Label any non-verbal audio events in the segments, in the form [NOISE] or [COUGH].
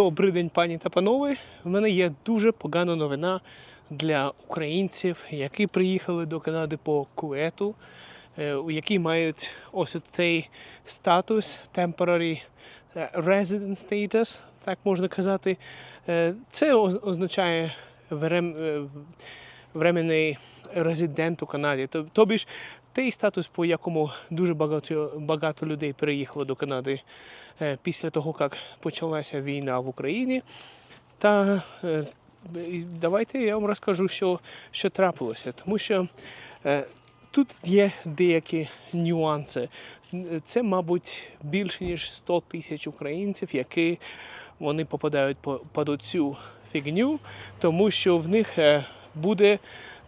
Добрий день, пані та панове. В мене є дуже погана новина для українців, які приїхали до Канади по куету, е, у які мають ось цей статус temporary е, resident status, так можна казати. Е, Це означає временний резидент у Канаді. Тоб- Тобі той статус, по якому дуже багато, багато людей переїхало до Канади е, після того, як почалася війна в Україні. Та е, давайте я вам розкажу, що, що трапилося. Тому що е, тут є деякі нюанси. Це, мабуть, більше ніж 100 тисяч українців, які вони попадають по- під цю фігню, тому що в них буде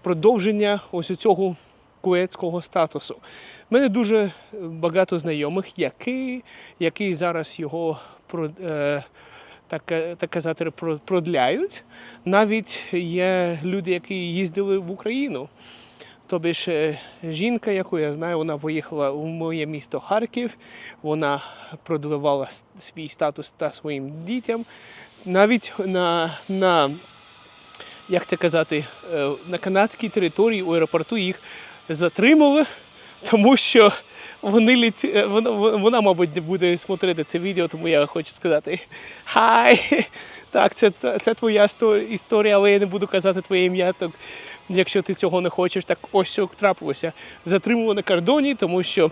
продовження ось цього куецького статусу. У мене дуже багато знайомих, які, які зараз його е, так, так казати, продляють. Навіть є люди, які їздили в Україну. Тобі ж е, жінка, яку я знаю, вона поїхала у моє місто Харків, вона продавала свій статус та своїм дітям. Навіть на, на як це казати, е, на канадській території у аеропорту їх затримали, тому що вони літ... е, вона, вона, мабуть, буде смотрити це відео, тому я хочу сказати хай. Так, це, це, твоя історія, але я не буду казати твоє ім'я. Так, якщо ти цього не хочеш, так ось що трапилося. Затримали на кордоні, тому що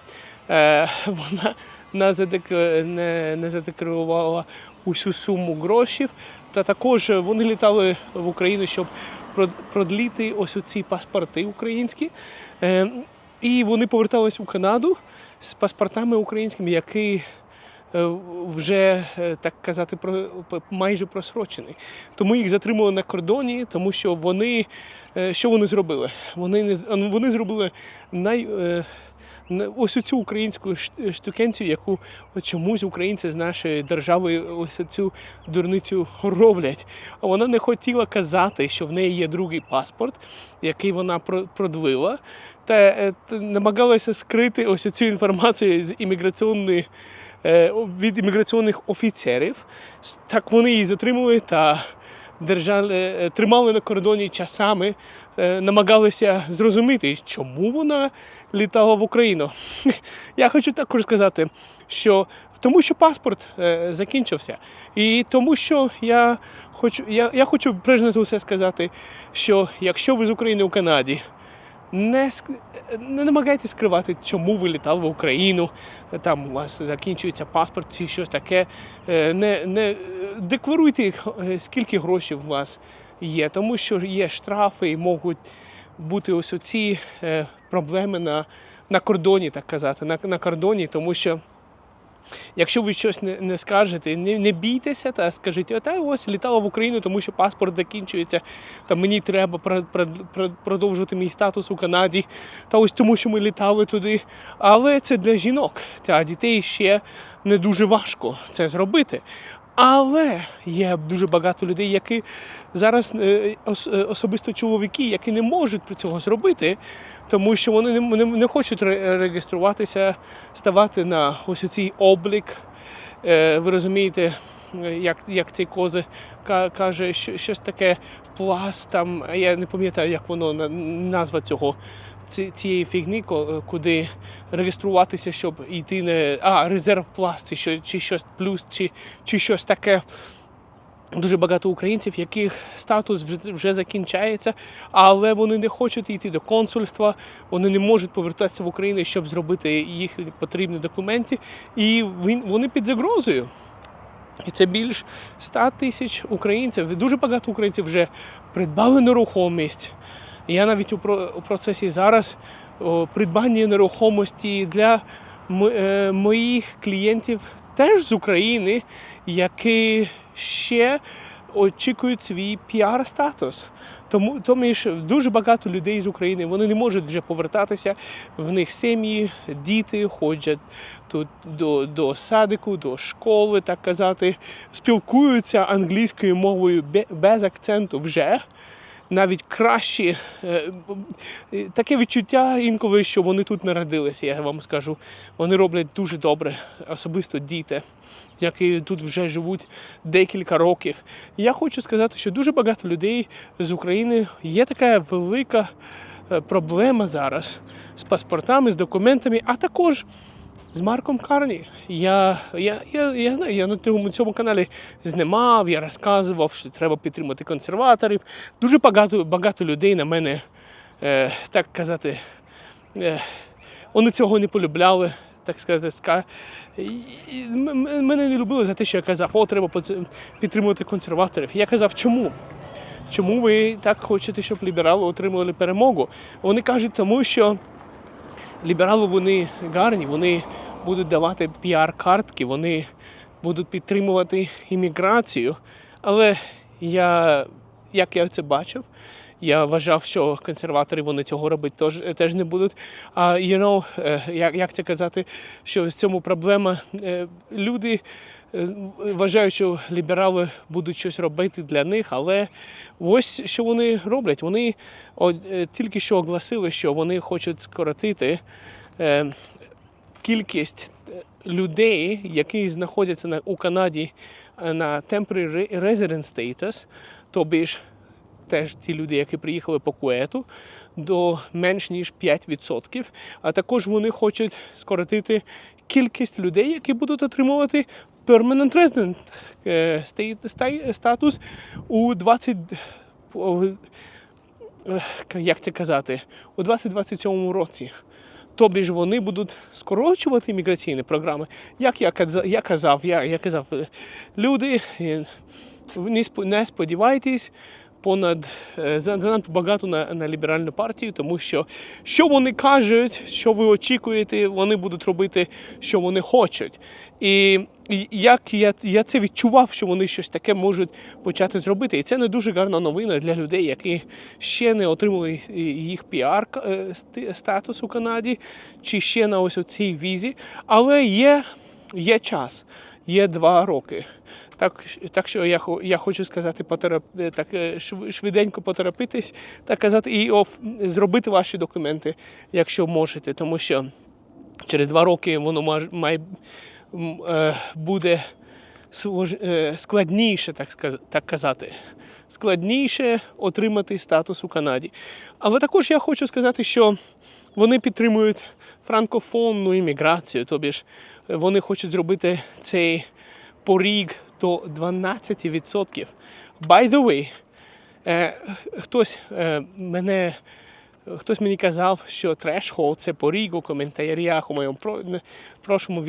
е, вона не, задек... не, не задекларувала усю суму грошей. Та також вони літали в Україну, щоб продліти ось ці паспорти українські. Е, і вони повертались у Канаду з паспортами українськими, які вже, е, так казати, про, майже просрочені. Тому їх затримали на кордоні, тому що вони е, що вони зробили? Вони не вони зробили най. е, Ось цю українську штукенцію, яку чомусь українці з нашої держави ось цю дурницю роблять. А вона не хотіла казати, що в неї є другий паспорт, який вона про- продлила, е, та намагалася скрити ось цю інформацію з імміграційної. Е, Від імміграційних офіцерів так вони її затримали та держали, е, тримали на кордоні часами, е, намагалися зрозуміти, чому вона літала в Україну. [LAUGHS] Я хочу також сказати, що тому що паспорт закінчився, і тому що я хочу, я, я хочу за все сказати, що якщо ви з України у Канаді, не, не намагайтесь скривати, чому ви літали в Україну, там у вас закінчується паспорт чи щось таке. Е, Не, не декларуйте, е, скільки грошей у вас є, тому що є штрафи і можуть бути ось ці е, проблеми на, на кордоні, так казати, на, на кордоні, тому що. Якщо ви щось не, не скажете, не, не бійтеся та скажіть, та ось літала в Україну, тому що паспорт закінчується, та мені треба про- про- про- продовжувати мій статус у Канаді, та ось тому, що ми літали туди. Але це для жінок та дітей ще не дуже важко це зробити. Але є дуже багато людей, які зараз е, е, особисто чоловіки, які не можуть цього зробити, тому що вони не, хочуть реєструватися, ставати на ось цей облік. Е, ви розумієте, як, як цей кози ка- каже, що, щось таке пласт там. Я не пам'ятаю, як воно назва цього. Ці- Цієї фігні, куди реєструватися, щоб йти не а резерв пласт, чи, чи щось плюс, чи, чи щось таке. Дуже багато українців, яких статус вже, вже закінчається, але вони не хочуть йти до консульства, вони не можуть повертатися в Україну, щоб зробити їх потрібні документи, і вони під загрозою. І це більш 100 тисяч українців. Дуже багато українців вже придбали нерухомість. Я навіть у, про, у процесі зараз придбання нерухомості для е, моїх клієнтів теж з України, які ще очікують свій піар-статус. Тому, тому ж дуже багато людей з України вони не можуть вже повертатися. В них сім'ї, діти ходять тут до, до садику, до школи, так казати, спілкуються англійською мовою без акценту вже. Навіть кращі. Е, е, Таке відчуття інколи, що вони тут народилися, я вам скажу. Вони роблять дуже добре, особисто діти, які тут вже живуть декілька років. Я хочу сказати, що дуже багато людей з України є така велика е, проблема зараз з паспортами, з документами, а також з Марком Карні. Я, я, я, я знаю, я на цьому, цьому каналі знімав, я розказував, що треба підтримати консерваторів. Дуже багато, багато людей на мене, е, так казати, е, вони цього не полюбляли. Так сказати, ска... мене не любили за те, що я казав, о, треба підтримувати консерваторів. Я казав, чому? Чому ви так хочете, щоб ліберали отримували перемогу? Вони кажуть, тому що ліберали вони гарні, вони будуть давати піар-картки, вони будуть підтримувати імміграцію. Але я, як я це бачив, я вважав, що консерватори вони цього робити теж, теж не будуть. А you know, е, як, як це казати, що в цьому проблема Е, люди. е, Вважають, що ліберали будуть щось робити для них, але ось що вони роблять. Вони тільки що оголосили, що вони хочуть скоротити кількість людей, які знаходяться на, у Канаді на temporary resident status, тобі ж теж ті люди, які приїхали по куету, до менш ніж 5%. А також вони хочуть скоротити кількість людей, які будуть отримувати permanent resident е, статус у 20 е, як це казати, у 2027 році. Тобі ж вони будуть скорочувати міграційні програми. Як я казав, я казав, я, я казав е, люди, не сподівайтесь понад е, занадто багато на, на ліберальну партію, тому що що вони кажуть, що ви очікуєте, вони будуть робити, що вони хочуть. І як я, я це відчував, що вони щось таке можуть почати зробити. І це не дуже гарна новина для людей, які ще не отримали їх піар е, статус у Канаді, чи ще на ось цій візі. Але є, є час, є два роки. Так, так що я, я хочу сказати, потерап... так, е, шв- швиденько поторопитись, так казати, і оф... зробити ваші документи, якщо можете, тому що через два роки воно маж- має е, буде е, складніше, так, сказ... так казати. Складніше отримати статус у Канаді. Але також я хочу сказати, що вони підтримують франкофонну імміграцію, тобі ж е, вони хочуть зробити цей поріг до 12%. By the way, е, хтось е, мене. Хтось мені казав, що трешхол це поріг у коментарях у моєму про- прошлому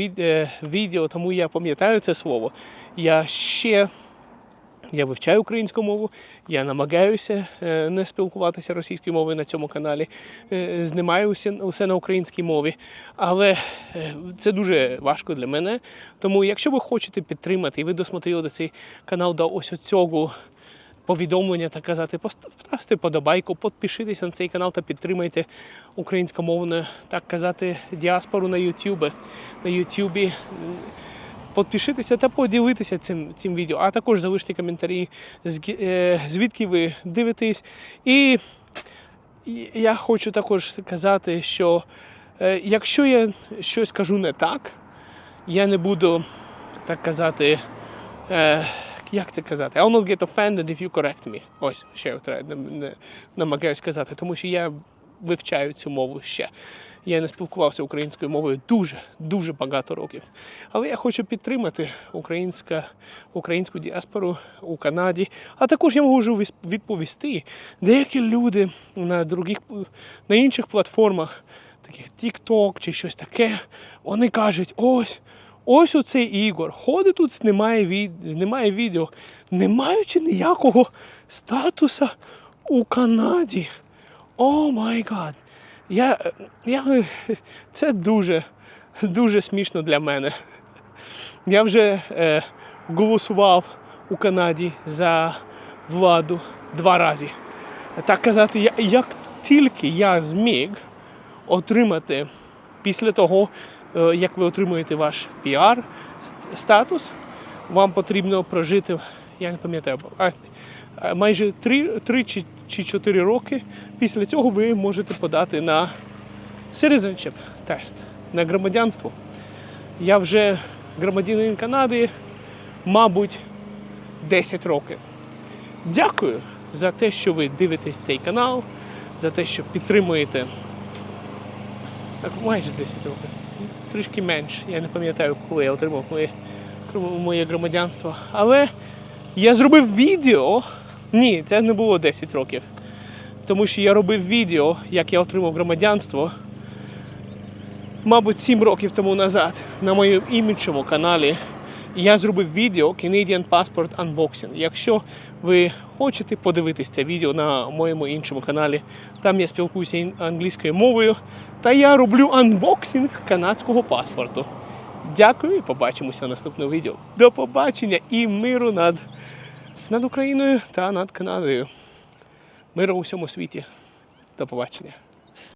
відео, тому я пам'ятаю це слово. Я ще я вивчаю українську мову, я намагаюся е, не спілкуватися російською мовою на цьому каналі, е, знімаю усе, усе на українській мові. Але е, це дуже важко для мене. Тому, якщо ви хочете підтримати і ви досмотрели цей канал до ось цього повідомлення та казати, поставте подобайку, підпишіться на цей канал та підтримайте українськомовну, так казати, діаспору на Ютубі. На Ютубі. М, Підпишіться та поділитися цим, цим відео, а також залиште коментарі, е, звідки ви дивитесь. І я хочу також сказати, що е, якщо я щось кажу не так, я не буду так казати. Е, як це казати? I will not get offended if you correct me. Ось, ще я не- сказати, тому що я вивчаю цю мову ще. Я не спілкувався українською мовою дуже, дуже багато років. Але я хочу підтримати українська, українську діаспору у Канаді. А також я можу відповісти, деякі люди на, других, на інших платформах, таких TikTok чи щось таке, вони кажуть, ось. Ось оцей Ігор ходить тут, знімає, від... знімає відео, не маючи ніякого статуса у Канаді. О май гад. Я, я, це дуже, дуже смішно для мене. Я вже е, голосував у Канаді за владу два рази. Так казати, як тільки я зміг отримати після того, е, як ви отримуєте ваш піар статус, вам потрібно прожити я не пам'ятаю, майже 3, 3 чи, чи 4 роки. Після цього ви можете подати на citizenship тест, на громадянство. Я вже громадянин Канади, мабуть, 10 років. Дякую за те, що ви дивитесь цей канал, за те, що підтримуєте. Так, майже 10 років. Трішки менше. Я не пам'ятаю, коли я отримав моє, моє громадянство. Але я зробив відео. Ні, це не було 10 років. Тому що я робив відео, як я отримав громадянство. Мабуть, 7 років тому назад на моєму іншому каналі я зробив відео Canadian Passport Unboxing. Якщо ви хочете подивитись це відео на моєму іншому каналі, там я спілкуюся англійською мовою, та я роблю анбоксинг канадського паспорту. Дякую і побачимося в наступному відео. До побачення і миру над, над Україною та над Канадою. Миру у всьому світі. До побачення.